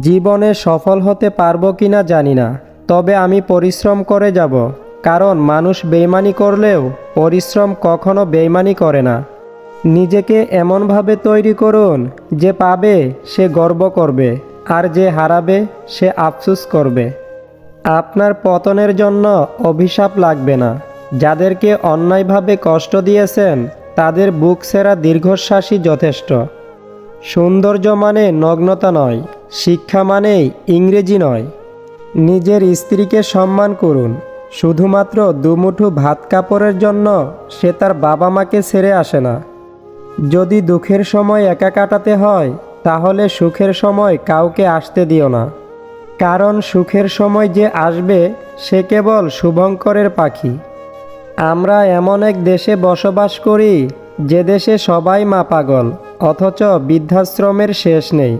জীবনে সফল হতে পারব কিনা জানি না, তবে আমি পরিশ্রম করে যাব, কারণ মানুষ বেইমানি করলেও পরিশ্রম কখনো বেইমানি করে না। নিজেকে এমনভাবে তৈরি করুন যে পাবে, সে গর্ব করবে, আর যে হারাবে, সে আফসুস করবে। আপনার পতনের জন্য অভিশাপ লাগবে না। যাদেরকে অন্যায়ভাবে কষ্ট দিয়েছেন, তাদের বুক সেরা দীর্ঘশ্বাসই যথেষ্ট। সৌন্দর্য মানে নগ্নতা নয়, শিক্ষা মানে ইংরেজি নয়। নিজের স্ত্রীকে সম্মান করুন, শুধুমাত্র দুমুঠু ভাত কাপড়ের জন্য সে তার বাবা মাকে ছেড়ে আসে না। যদি দুঃখের সময় একা কাটাতে হয়, তাহলে সুখের সময় কাউকে আসতে দিও না। কারণ সুখের সময় যে আসবে, সে কেবল শুভঙ্করের পাখি। আমরা এমন এক দেশে বসবাস করি যে দেশে সবাই মা পাগল, অথচ বৃদ্ধাশ্রমের শেষ নেই।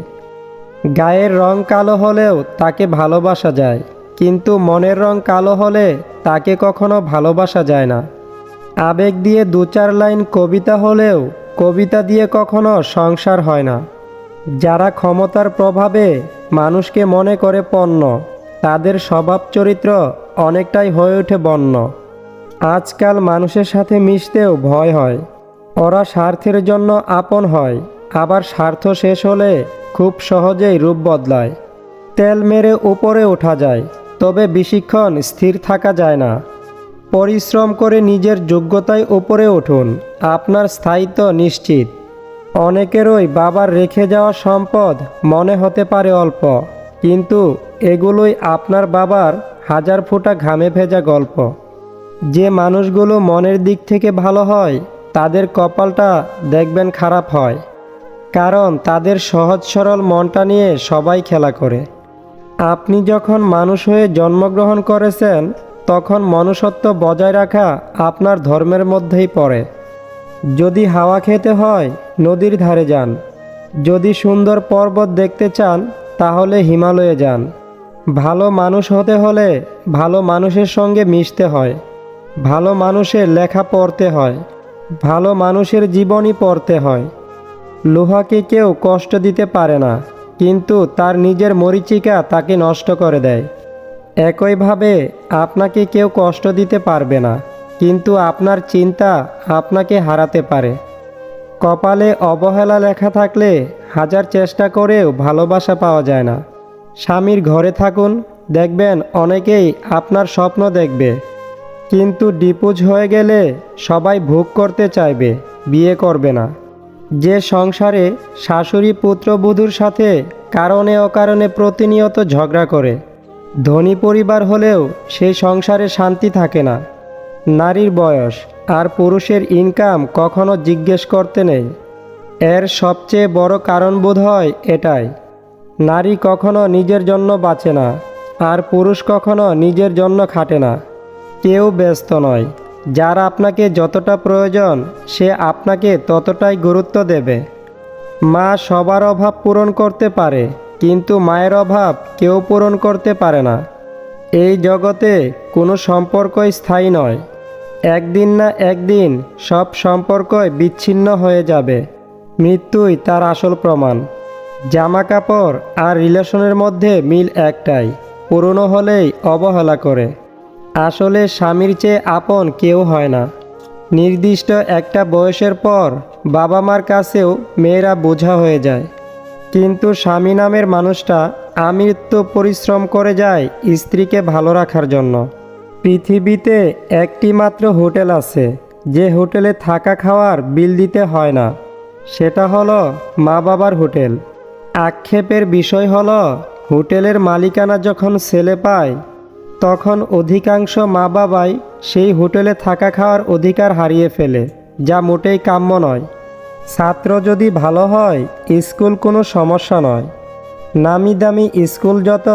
গায়ের রং কালো হলেও তাকে ভালোবাসা যায়, কিন্তু মনের রং কালো হলে তাকে কখনো ভালোবাসা যায় না। আবেগ দিয়ে দু চার লাইন কবিতা হলেও কবিতা দিয়ে কখনো সংসার হয় না। যারা ক্ষমতার প্রভাবে মানুষকে মনে করে পণ্য, তাদের স্বভাব চরিত্র অনেকটাই হয়ে ওঠে বন্য। আজকাল মানুষের সাথে মিশতেও ভয় হয়। ওরা স্বার্থের জন্য আপন হয়, আবার স্বার্থ শেষ হলে খুব সহজেই রূপ বদলায়। তেল মেরে উপরে ওঠা যায়, তবে বেশিক্ষণ স্থির থাকা যায় না। পরিশ্রম করে নিজের যোগ্যতায় উপরে উঠুন, আপনার স্থায়িত্ব নিশ্চিত। অনেকেরই বাবার রেখে যাওয়া সম্পদ মনে হতে পারে অল্প, কিন্তু এগুলোই আপনার বাবার হাজার ফোঁটা ঘামে ভেজা গল্প। যে মানুষগুলো মনের দিক থেকে ভালো হয় তাদের কপালটা দেখবেন খারাপ হয়। কারণ তাদের সহজ সরল মনটা নিয়ে সবাই খেলা করে। আপনি যখন মানুষ হয়ে জন্মগ্রহণ করেছেন, তখন মনুষ্যত্ব বজায় রাখা আপনার ধর্মের মধ্যেই পড়ে। যদি হাওয়া খেতে হয়, নদীর ধারে যান। যদি সুন্দর পর্বত দেখতে চান, তাহলে হিমালয়ে যান। ভালো মানুষ হতে হলে ভালো মানুষের সঙ্গে মিশতে হয়। ভালো মানুষের লেখা পড়তে হয়। ভালো মানুষের জীবনই পড়তে হয়। লোহাকে কেউ কষ্ট দিতে পারে না, কিন্তু তার নিজের মরিচিকা তাকে নষ্ট করে দেয়। একইভাবে আপনাকে কেউ কষ্ট দিতে পারবে না, কিন্তু আপনার চিন্তা আপনাকে হারাতে পারে। কপালে অবহেলা লেখা থাকলে হাজার চেষ্টা করেও ভালোবাসা পাওয়া যায় না। স্বামীর ঘরে থাকুন, দেখবেন অনেকেই আপনার স্বপ্ন দেখবে। কিন্তু ডিপুজ হয়ে গেলে সবাই ভোগ করতে চাইবে, বিয়ে করবে না। যে সংসারে শাশুড়ি পুত্রবধূর সাথে কারণে অকারণে প্রতিনিয়ত ঝগড়া করে, ধনী পরিবার হলেও সেই সংসারে শান্তি থাকে না। নারীর বয়স আর পুরুষের ইনকাম কখনো জিজ্ঞেস করতে নেই। এর সবচেয়ে বড় কারণ বোধ হয় এটাই, নারী কখনো নিজের জন্য বাঁচে না, আর পুরুষ কখনো নিজের জন্য খাটে না। কেউ ব্যস্ত নয়। যার আপনাকে যতটা প্রয়োজন, সে আপনাকে ততটাই গুরুত্ব দেবে। মা সবার অভাব পূরণ করতে পারে, কিন্তু মায়ের অভাব কেউ পূরণ করতে পারে না। এই জগতে কোনো সম্পর্কই স্থায়ী নয়। একদিন না একদিন সব সম্পর্কই বিচ্ছিন্ন হয়ে যাবে। মৃত্যুই তার আসল প্রমাণ। জামা কাপড় আর রিলেশনের মধ্যে মিল একটাই, পুরনো হলেই অবহেলা করে। আসলে স্বামীর চেয়ে আপন কেউ হয় না। নির্দিষ্ট একটা বয়সের পর বাবা মার কাছেও মেয়েরা বোঝা হয়ে যায়। কিন্তু স্বামী নামের মানুষটা আমৃত্যু পরিশ্রম করে যায় স্ত্রীকে ভালো রাখার জন্য। পৃথিবীতে একটি মাত্র হোটেল আছে, যে হোটেলে থাকা খাওয়ার বিল দিতে হয় না। সেটা হলো মা বাবার হোটেল। আক্ষেপের বিষয় হলো হোটেলের মালিকানা যখন ছেলে পায় তখন অধিকাংশ মা বাবাই সেই হোটেলে থাকা খাওয়ার অধিকার হারিয়ে ফেলে, যা মোটেই কাম্য নয়। ছাত্র যদি ভালো হয়, স্কুল কোনো সমস্যা নয়। নামি দামি স্কুল যত,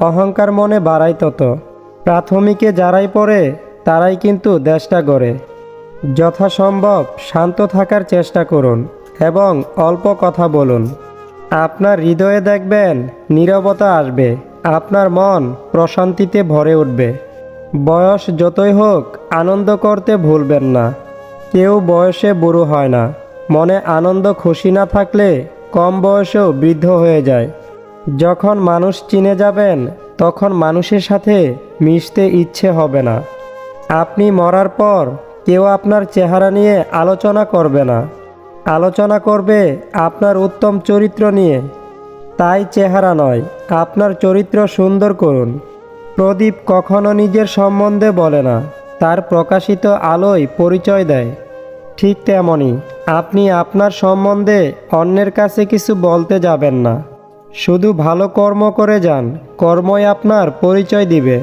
অহংকার মনে বাড়ায় তত। প্রাথমিকে যারাই পড়ে, তারাই কিন্তু দেশটা গড়ে। যথাসম্ভব শান্ত থাকার চেষ্টা করুন এবং অল্প কথা বলুন। আপনার হৃদয়ে দেখবেন, নীরবতা আসবে। আপনার মন প্রশান্তিতে ভরে উঠবে। বয়স যতই হোক, আনন্দ করতে ভুলবেন না। কেউ বয়সে বুড়ো হয় না। মনে আনন্দ খুশি না থাকলে কম বয়সেও বৃদ্ধ হয়ে যায়। যখন মানুষ চিনে যাবেন, তখন মানুষের সাথে মিশতে ইচ্ছে হবে না। আপনি মরার পর কেউ আপনার চেহারা নিয়ে আলোচনা করবে না। আলোচনা করবে আপনার উত্তম চরিত্র নিয়ে। তাই চেহারা নয়, আপনার চরিত্র সুন্দর করুন। প্রদীপ কখনো নিজের সম্বন্ধে বলে না, তার প্রকাশিত আলোয় পরিচয় দেয়। ঠিক তেমনই আপনি আপনার সম্বন্ধে অন্যের কাছে কিছু বলতে যাবেন না। শুধু ভালো কর্ম করে যান, কর্মই আপনার পরিচয় দিবে।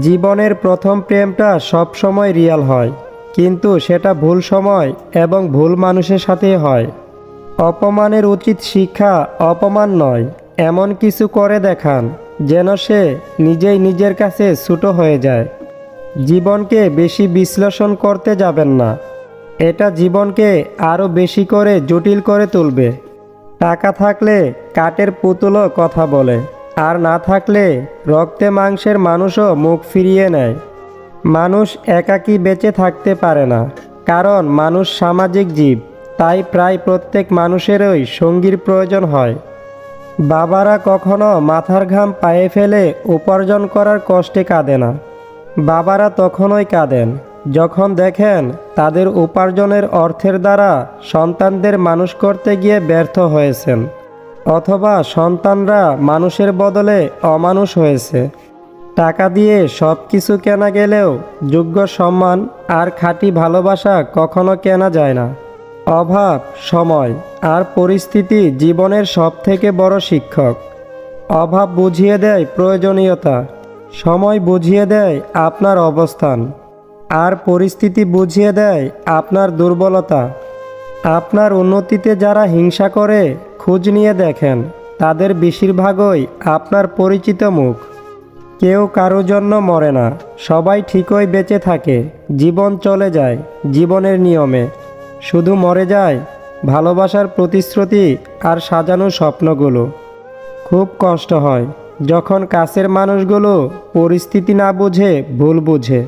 জীবনের প্রথম প্রেমটা সবসময় রিয়াল হয়, কিন্তু সেটা ভুল সময় এবং ভুল মানুষের সাথে হয়। অপমানের উচিত শিক্ষা অপমান নয়, এমন কিছু করে দেখান, যেন সে নিজেই নিজের কাছে ছোটো হয়ে যায়। জীবনকে বেশি বিশ্লেষণ করতে যাবেন না। এটা জীবনকে আরও বেশি করে জটিল করে তুলবে। টাকা থাকলে কাঠের পুতুলও কথা বলে, আর না থাকলে রক্তে মাংসের মানুষও মুখ ফিরিয়ে নেয়। মানুষ একাকী বেঁচে থাকতে পারে না, কারণ মানুষ সামাজিক জীব। তাই প্রায় প্রত্যেক মানুষেরই সঙ্গীর প্রয়োজন হয়। বাবারা কখনো মাথার ঘাম পায়ে ফেলে উপার্জন করার কষ্টে কাঁদে না। বাবারা তখনই কাঁদেন, যখন দেখেন তাদের উপার্জনের অর্থের দ্বারা সন্তানদের মানুষ করতে গিয়ে ব্যর্থ হয়েছেন, অথবা সন্তানরা মানুষের বদলে অমানুষ হয়েছে। টাকা দিয়ে সব কিছু কেনা গেলেও যোগ্য সম্মান আর খাঁটি ভালোবাসা কখনো কেনা যায় না। অভাব, সময় আর পরিস্থিতি জীবনের সবথেকে বড় শিক্ষক। অভাব বুঝিয়ে দেয় প্রয়োজনীয়তা, সময় বুঝিয়ে দেয় আপনার অবস্থান, আর পরিস্থিতি বুঝিয়ে দেয় আপনার দুর্বলতা। আপনার উন্নতিতে যারা হিংসা করে, খোঁজ নিয়ে দেখেন, তাদের বেশিরভাগই আপনার পরিচিত মুখ। কেউ কারও জন্য মরে না, সবাই ঠিকই বেঁচে থাকে, জীবন চলে যায়, জীবনের নিয়মে। শুধু মরে যায়, ভালোবাসার প্রতিশ্রুতি আর সাজানো স্বপ্নগুলো। খুব কষ্ট হয় যখন কাছের মানুষগুলো পরিস্থিতি না বুঝে ভুল বুঝে।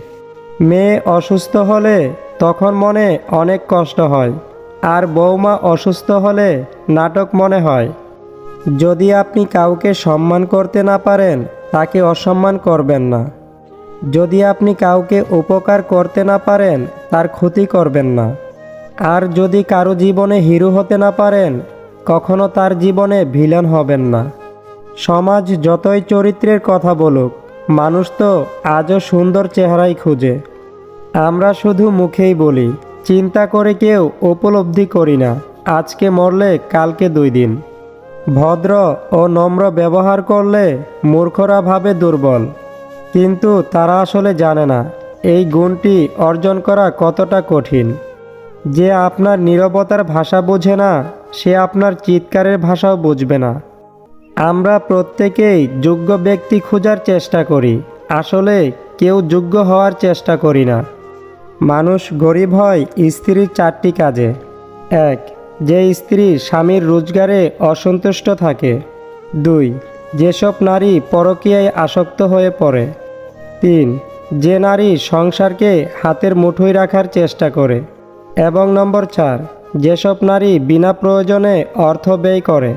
মেয়ে অসুস্থ হলে তখন মনে অনেক কষ্ট হয়, আর বৌমা অসুস্থ হলে নাটক মনে হয়। যদি আপনি কাউকে সম্মান করতে না পারেন, তাকে অসম্মান করবেন না। যদি আপনি কাউকে উপকার করতে না পারেন, তার ক্ষতি করবেন না। আর যদি কারও জীবনে হিরো হতে না পারেন, কখনো তার জীবনে ভিলেন হবেন না। সমাজ যতই চরিত্রের কথা বলুক, মানুষ তো আজও সুন্দর চেহারাই খুঁজে। আমরা শুধু মুখেই বলি, চিন্তা করে কেউ উপলব্ধি করি না, আজকে মরলে কালকে দুই দিন। ভদ্র ও নম্র ব্যবহার করলে মূর্খরা ভাবে দুর্বল। কিন্তু তারা আসলে জানে না, এই গুণটি অর্জন করা কতটা কঠিন। যে আপনার নীরবতার ভাষা বোঝে না, সে আপনার চিৎকারের ভাষাও বুঝবে না। আমরা প্রত্যেকেই যোগ্য ব্যক্তি খোঁজার চেষ্টা করি, আসলে কেউ যোগ্য হওয়ার চেষ্টা করি না। মানুষ গরিব হয় স্ত্রীর চারটি কাজে। এক, যে স্ত্রী স্বামীর রোজগারে অসন্তুষ্ট থাকে। দুই, যেসব নারী পরকীয়ায় আসক্ত হয়ে পড়ে। তিন, যে নারী সংসারকে হাতের মুঠোয় রাখার চেষ্টা করে। এবং নম্বর চার যেসব নারী বিনা প্রয়োজনে অর্থ ব্যয় করে।